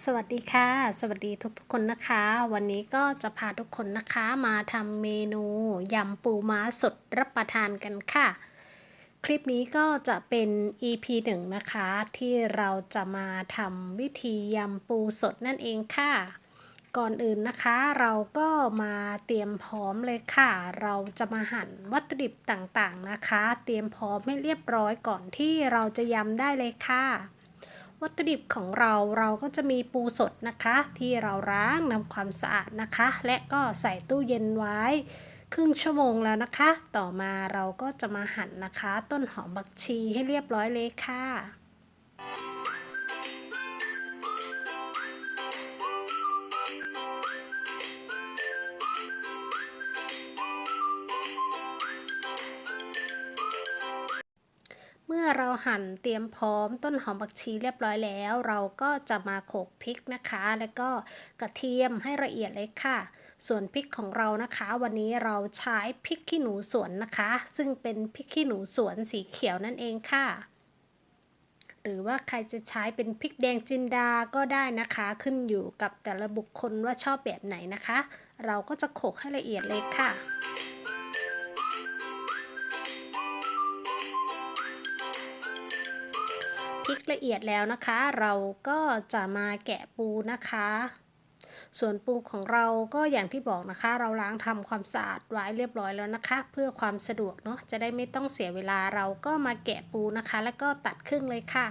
สวัสดีค่ะ สวัสดีทุกๆคนนะคะ วันนี้ก็จะพาทุกคนนะคะมาทำเมนูยำปูม้าสดรับประทานกันค่ะ คลิปนี้ก็จะเป็น EP หนึ่งนะคะ ที่เราจะมาทำวิธียำปูสดนั่นเองค่ะ ก่อนอื่นนะคะเราก็มาเตรียมพร้อมเลยค่ะ เราจะมาหั่นวัตถุดิบต่างๆนะคะ เตรียมพร้อมให้เรียบร้อยก่อนที่เราจะยำได้เลยค่ะ วัตถุดิบของเราเราก็จะมีปูสดนะคะ ที่เราล้างนำความสะอาดนะคะ และก็ใส่ตู้เย็นไว้ ครึ่งชั่วโมงแล้วนะคะ ต่อมาเราก็จะมาหั่นนะคะ ต้นหอมบักชีให้เรียบร้อยเลยค่ะ มื่อเราหั่นเตรียมพร้อมต้นหอมผักชีเรียบร้อยแล้ว เราก็จะมาโขลกพริกนะคะ แล้วก็กระเทียมให้ละเอียดเลยค่ะ ส่วนพริกของเรานะคะ วันนี้เราใช้พริกขี้หนูสวนนะคะ ซึ่งเป็นพริกขี้หนูสวนสีเขียวนั่นเองค่ะ หรือว่าใครจะใช้เป็นพริกแดงจินดาก็ได้นะคะ ขึ้นอยู่กับแต่ละบุคคลว่าชอบแบบไหนนะคะ เราก็จะโขลกให้ละเอียดเลยค่ะ พริกละเอียดแล้วนะคะ เราก็จะมาแกะปูนะคะ ส่วนปูของเราก็อย่างที่บอกนะคะ เราล้างทำความสะอาดไว้เรียบร้อยแล้วนะคะ เพื่อความสะดวกเนาะจะได้ไม่ต้องเสียเวลาเราก็มาแกะปูนะคะ แล้วก็ตัดครึ่งเลยค่ะ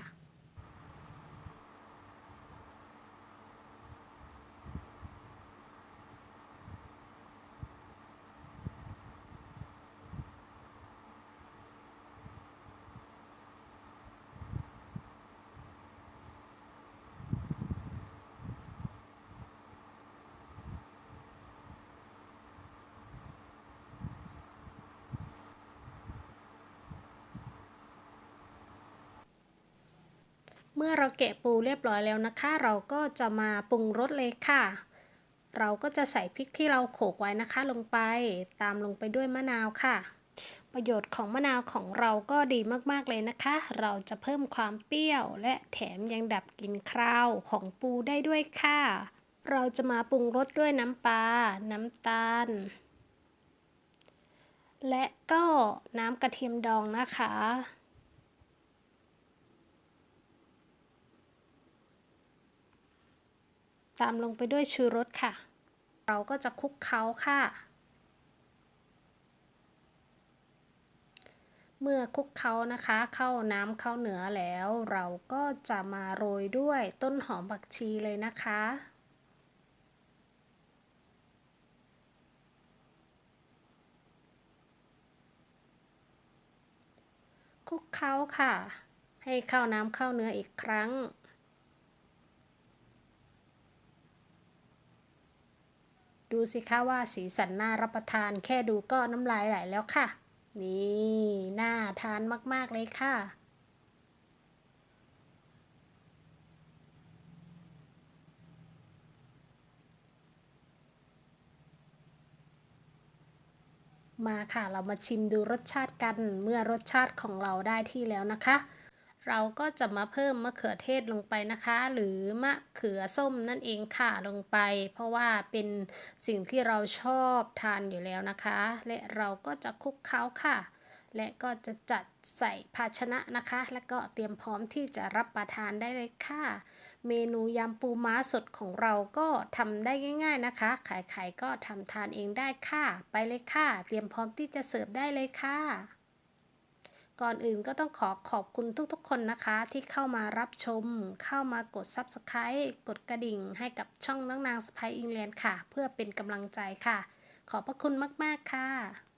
เมื่อเราแกะปูเรียบร้อยแล้วนะคะ เราก็จะมาปรุงรสเลยค่ะ เราก็จะใส่พริกที่เราโขลกไว้นะคะลงไป ตามลงไปด้วยมะนาวค่ะ ประโยชน์ของมะนาวของเราก็ดีมากๆเลยนะคะ เราจะเพิ่มความเปรี้ยวและแถมยังดับกลิ่นคราวของปูได้ด้วยค่ะ เราจะมาปรุงรสด้วยน้ำปลา น้ำตาล และก็น้ำกระเทียมดองนะคะ ตามลงไปด้วยชูรสค่ะ เราก็จะคลุกเคล้าค่ะ เมื่อคลุกเคล้านะคะ เข้าน้ำเข้าเนื้อแล้ว เราก็จะมาโรยด้วยต้นหอมผักชีเลยนะคะคลุกเคล้าค่ะ ให้เข้าน้ำเข้าเนื้ออีกครั้ง ดูสิคะว่าสีสันน่ารับประทาน แค่ดูก็น้ำลายไหลแล้วค่ะ นี่น่าทานมาก ๆ เลยค่ะมาค่ะ เรามาชิมดูรสชาติกัน เมื่อรสชาติของเราได้ที่แล้วนะคะ เราก็จะมาเพิ่มมะเขือเทศลงไปนะคะ หรือมะเขือส้มนั่นเองค่ะลงไป เพราะว่าเป็นสิ่งที่เราชอบทานอยู่แล้วนะคะ และเราก็จะคลุกเคล้าค่ะ และก็จะจัดใส่ภาชนะนะคะ แล้วก็เตรียมพร้อมที่จะรับประทานได้เลยค่ะ เมนูยำปูม้าสดของเราก็ทำได้ง่าย ๆนะคะใครๆก็ทำทานเองได้ค่ะ ไปเลยค่ะ เตรียมพร้อมที่จะเสิร์ฟได้เลยค่ะ ก่อนอื่นก็ต้องขอขอบคุณทุกๆ คนนะคะที่เข้ามารับชม เข้ามากด Subscribe กดกระดิ่ง ให้กับช่องน้องนางสไปอิงแลนด์ค่ะ เพื่อเป็นกำลังใจค่ะ ขอบพระคุณมากๆค่ะ